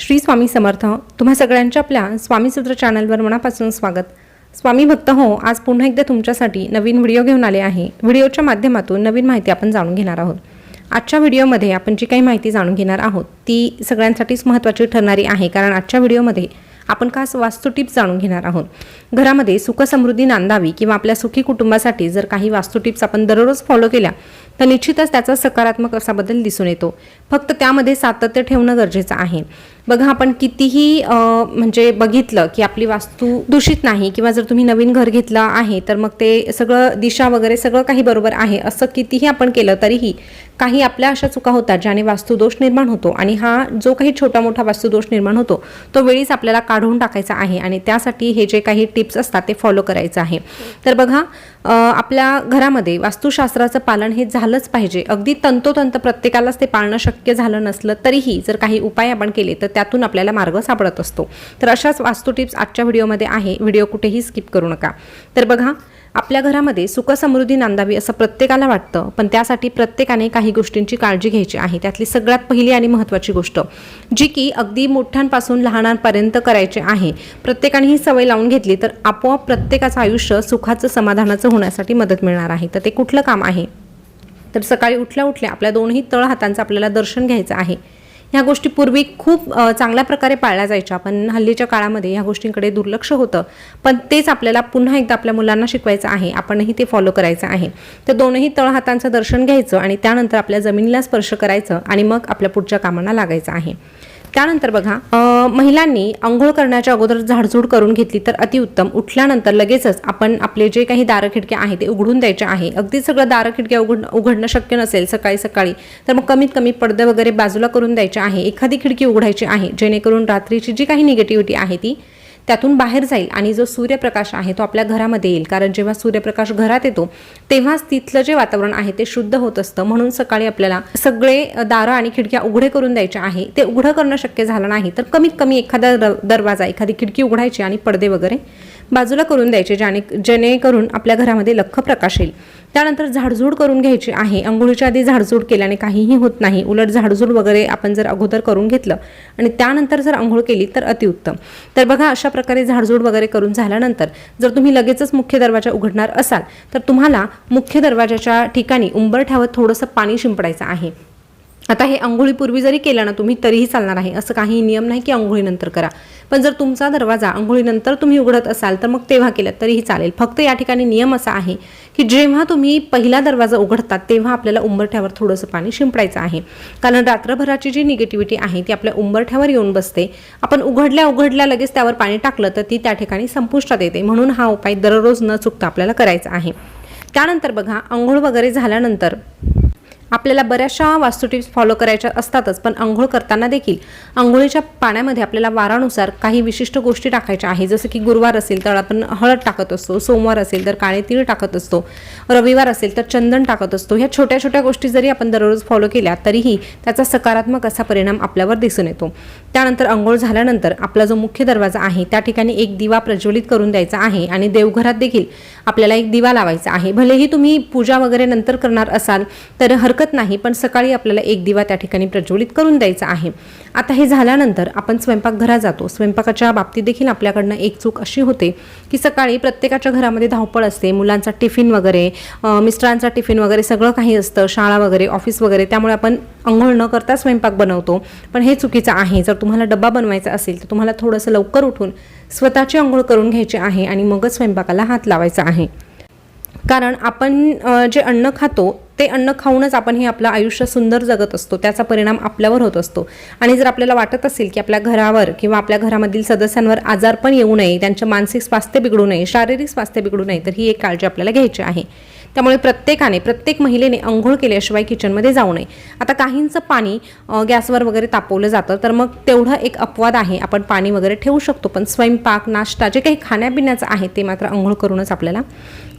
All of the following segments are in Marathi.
श्री स्वामी समर्थ तुम्हा सगळ्यांच्या आपल्या स्वामीसूत्र चॅनलवर मनापासून स्वागत. स्वामी भक्त हो आज पुन्हा एकदा तुमच्यासाठी नवीन व्हिडिओ घेऊन आले आहे. व्हिडिओच्या माध्यमातून नवीन माहिती आपण जाणून घेणार आहोत. आजच्या व्हिडिओमध्ये आपण जी काही माहिती जाणून घेणार आहोत ती सगळ्यांसाठीच महत्त्वाची ठरणारी आहे कारण आजच्या व्हिडिओमध्ये आपण खास वास्तू टिप्स जाणून घेणार आहोत. घरामध्ये सुखसमृद्धी नांदावी किंवा आपल्या सुखी कुटुंबासाठी जर काही वास्तू टिप्स आपण दररोज फॉलो केल्या तर निश्चितच त्याचा सकारात्मक असा बदल दिसून येतो. फक्त त्यामध्ये सातत्य ठेवणं गरजेचं आहे. बघा आपण कितीही म्हणजे बघितलं की आपली वास्तू दूषित नाही किंवा जर तुम्ही नवीन घर घेतलं आहे तर मग ते सगळं दिशा वगैरे सगळं काही बरोबर आहे असं कितीही आपण केलं तरीही काही आपल्या अशा चुका होतात ज्याने वास्तुदोष निर्माण होतो. आणि हा जो काही छोटा मोठा वास्तुदोष निर्माण होतो तो वेळीच आपल्याला काढून टाकायचा आहे आणि त्यासाठी हे जे काही टिप्स असतात ते फॉलो करायचं आहे. तर बघा आपल्या घरामध्ये वास्तुशास्त्राचं पालन हे झालंच पाहिजे. अगदी तंतोतंत प्रत्येकालाच ते पाळणं शक्य झालं नसलं तरीही जर काही उपाय आपण केले तर त्यातून आपल्याला मार्ग सापडत असतो. तर अशाच वास्तू टिप्स आजच्या व्हिडिओमध्ये आहे. व्हिडिओ कुठेही स्किप करू नका. तर बघा आपल्या घरामध्ये सुखसमृद्धी नांदावी असं प्रत्येकाला वाटतं पण त्यासाठी प्रत्येकाने काही गोष्टींची काळजी घ्यायची आहे. त्यातली सगळ्यात पहिली आणि महत्त्वाची गोष्ट जी की अगदी मोठ्यांपासून लहानांपर्यंत करायची आहे. प्रत्येकाने ही सवय लावून घेतली तर आपोआप प्रत्येकाचं आयुष्य सुखाचं समाधानाचं होण्यासाठी मदत मिळणार आहे. तर ते कुठलं काम आहे? तर सकाळी उठल्या उठल्या आपल्या दोनही तळ हातांचं आपल्याला दर्शन घ्यायचं आहे. ह्या गोष्टी पूर्वी खूप चांगल्या प्रकारे पाळल्या जायच्या. पण हल्लीच्या काळामध्ये ह्या गोष्टींकडे दुर्लक्ष होतं. पण तेच आपल्याला पुन्हा एकदा आपल्या मुलांना शिकवायचं आहे. आपणही ते फॉलो करायचं आहे. तर दोनही तळ हातांचं दर्शन घ्यायचं आणि त्यानंतर आपल्या जमिनीला स्पर्श करायचं आणि मग आपल्या पुढच्या कामांना लागायचं आहे. त्यानंतर बघा महिलांनी आंघोळ करण्याच्या अगोदर झाडझूड करून घेतली तर अतिउत्तम. उठल्यानंतर लगेचच आपण आपले जे काही दारं खिडक्या आहे ते उघडून द्यायचे आहे. अगदी सगळं दारं खिडक्या उघड उघडणं शक्य नसेल सकाळी सकाळी तर मग कमीत कमी पडदे वगैरे बाजूला करून द्यायचे आहे. एखादी खिडकी उघडायची आहे जेणेकरून रात्रीची जी काही निगेटिव्हिटी आहे ती त्यातून बाहेर जाईल आणि जो सूर्यप्रकाश आहे तो आपल्या घरामध्ये येईल. कारण जेव्हा सूर्यप्रकाश घरात येतो तेव्हाच तिथलं जे वातावरण आहे ते शुद्ध होत असतं. म्हणून सकाळी आपल्याला सगळे दारं आणि खिडक्या उघडे करून द्यायचे आहे. ते उघडं करणं शक्य झालं नाही तर कमीत कमी एखादा दरवाजा एखादी खिडकी उघडायची आणि पडदे वगैरे बाजूला करून द्यायचे ज्याने जेणेकरून आपल्या घरामध्ये लख्ख प्रकाश येईल. त्यानंतर झाडझूड करून घ्यायची आहे. आंघोळीच्या आधी झाडझूड केल्याने काहीही होत नाही. उलट झाडझूड वगैरे आपण जर अगोदर करून घेतलं आणि त्यानंतर जर आंघोळ केली तर अतिउत्तम. तर बघा अशा प्रकारे झाडझूड वगैरे करून झाल्यानंतर जर तुम्ही लगेचच मुख्य दरवाजा उघडणार असाल तर तुम्हाला मुख्य दरवाजाच्या ठिकाणी उंबरठ्यावर थोडंसं पाणी शिंपडायचं आहे. आता हे अंघोळीपूर्वी जरी केलं ना तुम्ही तरीही चालणार आहे. असं काही नियम नाही की अंघोळीनंतर करा. पण जर तुमचा दरवाजा अंघोळीनंतर तुम्ही उघडत असाल तर मग तेव्हा केलं तरीही चालेल. फक्त या ठिकाणी नियम असा आहे की जेव्हा तुम्ही पहिला दरवाजा उघडतात तेव्हा आपल्याला उंबरठ्यावर थोडंसं पाणी शिंपडायचं आहे. कारण रात्रभराची जी निगेटिव्हिटी आहे ती आपल्या उंबरठ्यावर येऊन बसते. आपण उघडल्या उघडल्या लगेच त्यावर पाणी टाकलं तर ती त्या ठिकाणी संपुष्टात येते. म्हणून हा उपाय दररोज न चुकता आपल्याला करायचा आहे. त्यानंतर बघा आंघोळ वगैरे झाल्यानंतर आपल्याला बऱ्याचशा वास्तू टिप्स फॉलो करायच्या असतातच पण आंघोळ करताना देखील. आंघोळीच्या पाण्यामध्ये आपल्याला वारानुसार काही विशिष्ट गोष्टी टाकायच्या आहे. जसं की गुरुवार असेल तर आपण हळद टाकत असतो सोमवार असेल तर काळे तीळ टाकत असतो रविवार असेल तर चंदन टाकत असतो. ह्या छोट्या छोट्या गोष्टी जरी आपण दररोज फॉलो केल्या तरीही त्याचा सकारात्मक असा परिणाम आपल्यावर दिसून येतो. त्यानंतर आंघोळ झाल्यानंतर आपला जो मुख्य दरवाजा आहे त्या ठिकाणी एक दिवा प्रज्वलित करून द्यायचा आहे आणि देवघरात देखील आपल्याला एक दिवा लावायचा आहे. भलेही तुम्ही पूजा वगैरे नंतर करणार असाल तर हरकत नाही पण सकाळी आपल्याला एक दिवा त्या ठिकाणी प्रज्वलित करून द्यायचा आहे. आता हे झाल्यानंतर आपण स्वयंपाकघरात जातो. स्वयंपाकाच्या बाबतीत देखील आपल्याकडनं एक चूक अशी होते की सकाळी प्रत्येकाच्या घरामध्ये धावपळ असते. मुलांचा टिफिन वगैरे मिस्टरांचा टिफिन वगैरे सगळं काही असतं. शाळा वगैरे ऑफिस वगैरे त्यामुळे आपण अंघोळ न करता स्वयंपाक बनवतो. पण हे चुकीचं आहे. जर तुम्हाला डब्बा बनवायचा असेल तर तुम्हाला थोडंसं लवकर उठून स्वतःची आंघोळ करून घ्यायची आहे आणि मगच स्वयंपाकाला हात लावायचा आहे. कारण आपण जे अन्न खातो ते अन्न खाऊनच आपण हे आपलं आयुष्य सुंदर जगत असतो. त्याचा परिणाम आपल्यावर होत असतो. आणि जर आपल्याला वाटत असेल की आपल्या घरावर किंवा आपल्या घरामधील सदस्यांवर आजार पण येऊ नये त्यांचं मानसिक स्वास्थ्य बिघडू नये शारीरिक स्वास्थ्य बिघडू नये तर ही एक काळजी आपल्याला घ्यायची आहे. त्यामुळे प्रत्येकाने प्रत्येक महिलेने अंघोळ केल्याशिवाय किचनमध्ये जाऊ नये. आता काहींचं पाणी गॅसवर वगैरे तापवलं जातं तर मग तेवढं एक अपवाद आहे. आपण पाणी वगैरे ठेवू शकतो पण स्वयंपाक नाश्ता जे काही खाण्यापिण्याचं आहे ते मात्र अंघोळ करूनच आपल्याला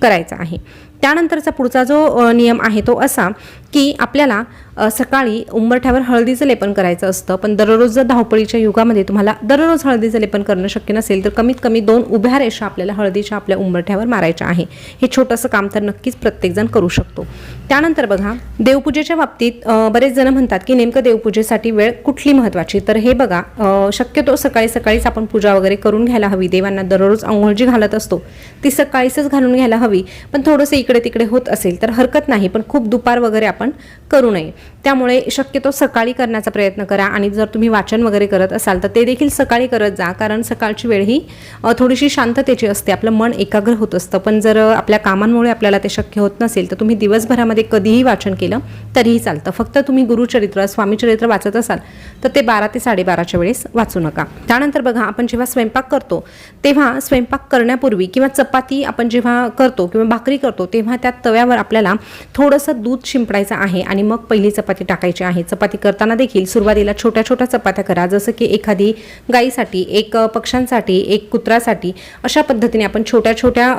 करायचं आहे. त्यानंतरचा पुढचा जो नियम आहे तो असा की आपल्याला सकाळी उंबरठ्यावर हळदीचं लेपन करायचं असतं. पण दररोज जर धावपळीच्या युगामध्ये तुम्हाला दररोज हळदीचं लेपन करणं शक्य नसेल तर कमीत कमी दोन उभ्या रेषा आपल्याला हळदीच्या आपल्या उंबरठ्यावर मारायच्या आहे. हे छोटंसं काम तर नक्कीच प्रत्येकजण करू शकतो. त्यानंतर बघा देवपूजेच्या बाबतीत बरेच जण म्हणतात की नेमकं देवपूजेसाठी वेळ कुठली महत्त्वाची तर हे बघा शक्यतो सकाळी सकाळीच आपण पूजा वगैरे करून घ्यायला हवी. देवांना दररोज आंघोळजी घालत असतो. ती सकाळीच घालून घ्यायला हवी. पण थोडंसं इकडे तिकडे होत असेल तर हरकत नाही. पण खूप दुपार वगैरे आपण करू नये. त्यामुळे शक्यतो सकाळी करण्याचा प्रयत्न करा आणि जर तुम्ही वाचन वगैरे करत असाल तर ते देखील सकाळी करत जा. कारण सकाळची वेळ ही थोडीशी शांततेची असते. आपलं मन एकाग्र होत असतं. पण जर आपल्या कामांमुळे आपल्याला ते शक्य होत नसेल तर तुम्ही दिवसभरामध्ये कधीही वाचन केलं तरीही चालतं. फक्त तुम्ही गुरुचरित्र स्वामीचरित्र वाचत असाल तर ते बारा ते साडेबाराच्या वेळेस वाचू नका. त्यानंतर बघा आपण जेव्हा स्वयंपाक करतो तेव्हा स्वयंपाक करण्यापूर्वी किंवा चपाती आपण जेव्हा करतो किंवा भाकरी करतो तेव्हा त्या तव्यावर आपल्याला थोडंसं दूध शिंपडायचं आहे आणि मग पहिली चपाती टाकायची आहे. चपाती करताना देखील सुरुवातीला छोट्या छोट्या चपात्या करा. जसं की एखादी गाईसाठी एक पक्ष्यांसाठी एक कुत्रासाठी अशा पद्धतीने आपण छोट्या छोट्या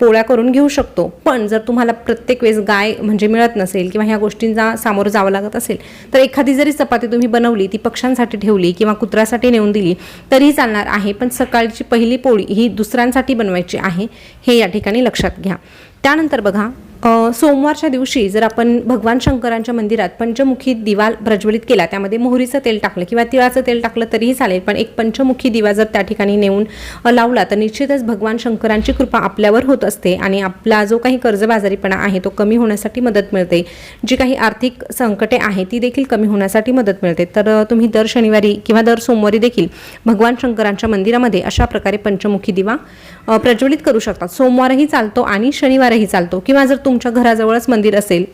पोळ्या करून घेऊ शकतो. पण जर तुम्हाला प्रत्येक वेळेस गाय म्हणजे मिळत नसेल किंवा ह्या गोष्टींचा सामोरं जावं लागत असेल तर एखादी जरी चपाती तुम्ही बनवली ती पक्ष्यांसाठी ठेवली किंवा कुत्र्यासाठी नेऊन दिली तरीही चालणार आहे. पण सकाळची पहिली पोळी ही दुसऱ्यांसाठी बनवायची आहे हे या ठिकाणी लक्षात घ्या. त्यानंतर बघा सोमवारच्या दिवशी जर आपण भगवान शंकरांच्या मंदिरात पंचमुखी दिवा प्रज्वलित केला त्यामध्ये मोहरीचं तेल टाकलं किंवा तिळाचं तेल टाकलं तरीही चालेल पण एक पंचमुखी दिवा जर त्या ठिकाणी नेऊन लावला तर निश्चितच भगवान शंकरांची कृपा आपल्यावर होत असते आणि आपला जो काही कर्जबाजारीपणा आहे तो कमी होण्यासाठी मदत मिळते. जी काही आर्थिक संकटे आहे ती देखील कमी होण्यासाठी मदत मिळते. तर तुम्ही दर शनिवारी किंवा दर सोमवारी देखील भगवान शंकरांच्या मंदिरामध्ये अशा प्रकारे पंचमुखी दिवा प्रज्वलित करू शकतात सोमवारही चालतो आणि शनिवारही चालतो किंवा जर तुमच्या घराजवळच मंदिर असेल.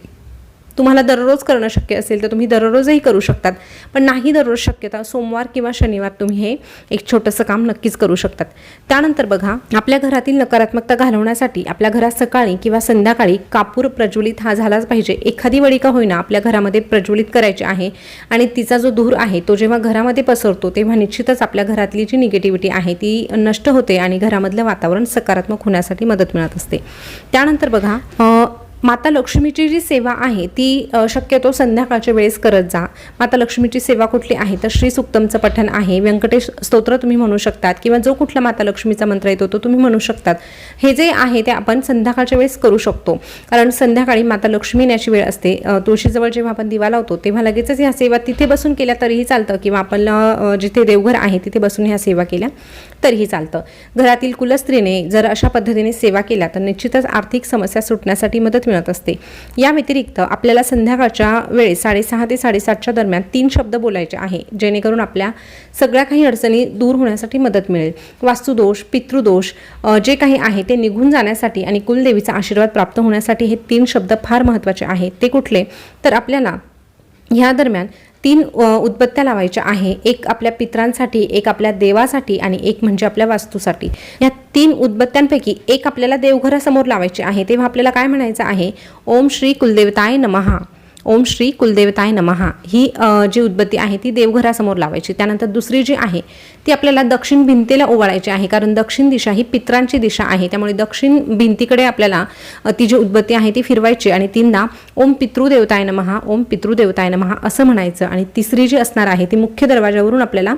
तुम्हाला दररोज करणं शक्य असेल तर तुम्ही दररोजही करू शकतात. पण नाही दररोज शक्यता सोमवार किंवा शनिवार तुम्ही हे एक छोटंसं काम नक्कीच करू शकतात. त्यानंतर बघा आपल्या घरातील नकारात्मकता घालवण्यासाठी आपल्या घरात सकाळी किंवा संध्याकाळी कापूर प्रज्वलित हा झालाच पाहिजे. एखादी वडी का होईना आपल्या घरामध्ये प्रज्वलित करायची आहे आणि तिचा जो धूर आहे तो जेव्हा घरामध्ये पसरतो तेव्हा निश्चितच आपल्या घरातली जी निगेटिव्हिटी आहे ती नष्ट होते आणि घरामधलं वातावरण सकारात्मक होण्यासाठी मदत मिळत असते. त्यानंतर बघा माता लक्ष्मीची जी सेवा आहे ती शक्यतो संध्याकाळच्या वेळेस करत जा. माता लक्ष्मीची सेवा कुठली आहे तर श्री सुक्तमचं पठण आहे व्यंकटेश स्तोत्र तुम्ही म्हणू शकतात किंवा जो कुठला माता लक्ष्मीचा मंत्र येतो तो तुम्ही म्हणू शकतात. हे जे आहे ते आपण संध्याकाळच्या वेळेस करू शकतो. कारण संध्याकाळी माता लक्ष्मी येण्याची वेळ असते. तुळशीजवळ जेव्हा आपण दिवा लावतो तेव्हा लगेचच ह्या सेवा तिथे बसून केल्या तरीही चालतं किंवा आपण जिथे देवघर आहे तिथे बसून ह्या सेवा केल्या तरीही चालतं. घरातील कुलस्त्रीने जर अशा पद्धतीने सेवा केल्या तर निश्चितच आर्थिक समस्या सुटण्यासाठी मदत मिळत असते. या व्यतिरिक्त आपल्याला संध्याकाळच्या वेळेस साडेसहा ते साडेसातच्या दरम्यान तीन शब्द बोलायचे आहे जेणेकरून आपल्या सगळ्या काही अडचणी दूर होण्यासाठी मदत मिळेल. वास्तुदोष पितृदोष जे काही आहे ते निघून जाण्यासाठी आणि कुलदेवीचा आशीर्वाद प्राप्त होण्यासाठी हे तीन शब्द फार महत्त्वाचे आहेत. ते कुठले? तर आपल्याला ह्या दरम्यान तीन उदबत्त्या लावायच्या आहे. एक आपल्या पित्रांसाठी एक आपल्या देवासाठी आणि एक म्हणजे आपल्या वास्तूसाठी. या तीन उदबत्त्यांपैकी एक आपल्याला देवघरासमोर लावायची आहे. तेव्हा आपल्याला काय म्हणायचं आहे? ओम श्री कुलदेवताय नमहा ओम श्री कुलदेवताय नमहा. ही जी उदबत्ती आहे ती देवघरासमोर लावायची. त्यानंतर दुसरी जी आहे ती आपल्याला दक्षिण भिंतीला ओवाळायची आहे. कारण दक्षिण दिशा ही पित्रांची दिशा आहे. त्यामुळे दक्षिण भिंतीकडे आपल्याला ती जी उदबत्ती आहे ती फिरवायची आणि तीनदा ओम पितृदेवताय नमहा ओम पितृदेवताय नमहा असं म्हणायचं. आणि तिसरी जी असणार आहे ती मुख्य दरवाजावरून आपल्याला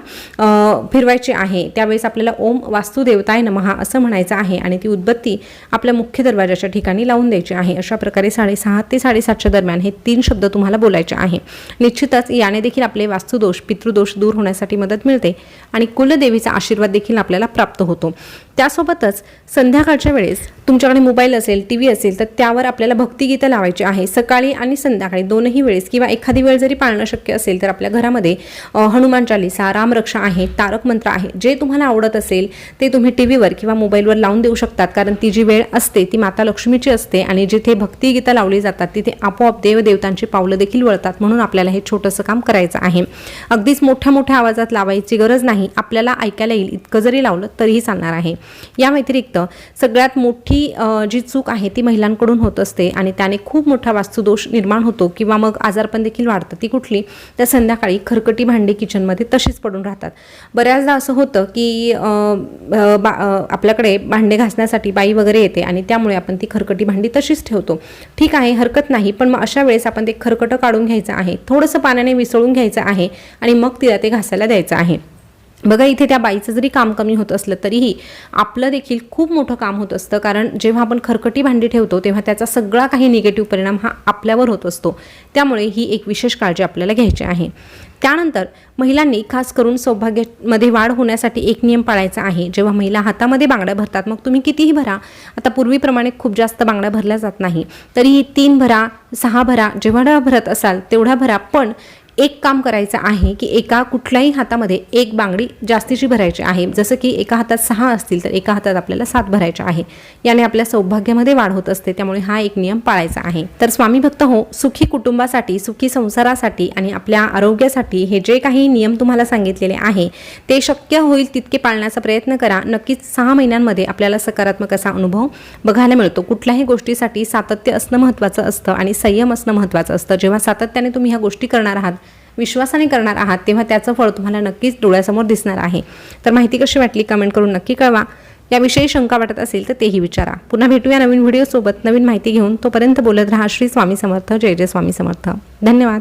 फिरवायची आहे. त्यावेळेस आपल्याला ओम वास्तुदेवताय नमहा असं म्हणायचं आहे आणि ती उदबत्ती आपल्या मुख्य दरवाजाच्या ठिकाणी लावून द्यायची आहे. अशा प्रकारे साडेसहा ते साडेसातच्या दरम्यान हे तीन शब्द तुम्हाला बोलायचे आहे. निश्चितच याने देखील आपले वास्तुदोष पितृदोष दूर होण्यासाठी मदत मिळते आणि कुलदेवीचा आशीर्वाद देखील आपल्याला प्राप्त होतो. त्यासोबतच संध्याकाळच्या वेळेस तुमच्याकडे मोबाईल असेल टी व्ही असेल तर त्यावर आपल्याला भक्तिगीतं लावायची आहे. सकाळी आणि संध्याकाळी दोनही वेळेस किंवा एखादी वेळ जरी पाळणं शक्य असेल तर आपल्या घरामध्ये हनुमान चालिसा रामरक्षा आहे तारक मंत्र आहे जे तुम्हाला आवडत असेल ते तुम्ही टी व्हीवर किंवा मोबाईलवर लावून देऊ शकतात. कारण ती जी वेळ असते ती माता लक्ष्मीची असते आणि जिथे भक्तिगीतं लावली जातात तिथे आपोआप देवदेवतांची पावलं देखील वळतात म्हणून आपल्याला हे छोटंसं काम करायचं आहे. अगदीच मोठ्या मोठ्या आवाजात लावायची गरज नाही. आपल्याला ऐकायला येईल. इतकं जरी लावलं तरीही चालणार आहे. या व्यतिरिक्त सगळ्यात मोठी जी चूक आहे ती महिलांकडून होत असते आणि त्याने खूप मोठा वास्तुदोष निर्माण होतो किंवा मग आजारपण देखील वाढतं. ती कुठली? तर संध्याकाळी खरकटी भांडी किचनमध्ये तशीच पडून राहतात. बऱ्याचदा असं होतं की बा आपल्याकडे भांडे घासण्यासाठी बाई वगैरे येते आणि त्यामुळे आपण ती खरकटी भांडी तशीच ठेवतो. ठीक आहे हरकत नाही. पण मग अशा वेळेस आपण ते खरकटं काढून घ्यायचं आहे. थोडंसं पाण्याने विसळून घ्यायचं आहे आणि मग तिला ते घासायला द्यायचं आहे. बघा इथे त्या बाईचं जरी काम कमी होत असलं तरीही आपलं देखील खूप मोठं काम होत असतं. कारण जेव्हा आपण खरकटी भांडी ठेवतो तेव्हा त्याचा सगळा काही निगेटिव्ह परिणाम हा आपल्यावर होत असतो. त्यामुळे ही एक विशेष काळजी आपल्याला घ्यायची आहे. त्यानंतर महिलांनी खास करून सौभाग्यामध्ये वाढ होण्यासाठी एक नियम पाळायचा आहे. जेव्हा महिला हातामध्ये बांगड्या भरतात मग तुम्ही कितीही भरा. आता पूर्वीप्रमाणे खूप जास्त बांगड्या भरल्या जात नाही. तरीही तीन भरा सहा भरा जेवढा भरत असाल तेवढा भरा. पण एक काम करायचं आहे की एका कुठल्याही हातामध्ये एक बांगडी जास्तीची भरायची आहे. जसं की एका हातात सहा असतील तर एका हातात आपल्याला सात भरायच्या आहे. याने आपल्या सौभाग्यामध्ये वाढ होत असते त्यामुळे हा एक नियम पाळायचा आहे. तर स्वामी भक्त हो सुखी कुटुंबासाठी सुखी संसारासाठी आणि आपल्या आरोग्यासाठी हे जे काही नियम तुम्हाला सांगितलेले आहे ते शक्य होईल तितके पाळण्याचा प्रयत्न करा. नक्कीच सहा महिन्यांमध्ये आपल्याला सकारात्मक असा अनुभव बघायला मिळतो. कुठल्याही गोष्टीसाठी सातत्य असणं महत्त्वाचं असतं आणि संयम असणं महत्त्वाचं असतं. जेव्हा सातत्याने तुम्ही ह्या गोष्टी करणार आहात विश्वासाने करणार आहात तेव्हा त्याचं फळ तुम्हाला नक्कीच डोळ्यासमोर दिसणार आहे. तर माहिती कशी वाटली कमेंट करून नक्की कळवा. याविषयी शंका वाटत असेल तर तेही विचारा. पुन्हा भेटूया नवीन व्हिडिओसोबत. नवीन माहिती घेऊन तोपर्यंत बोलत राहा. श्री स्वामी समर्थ. जय जय स्वामी समर्थ. धन्यवाद.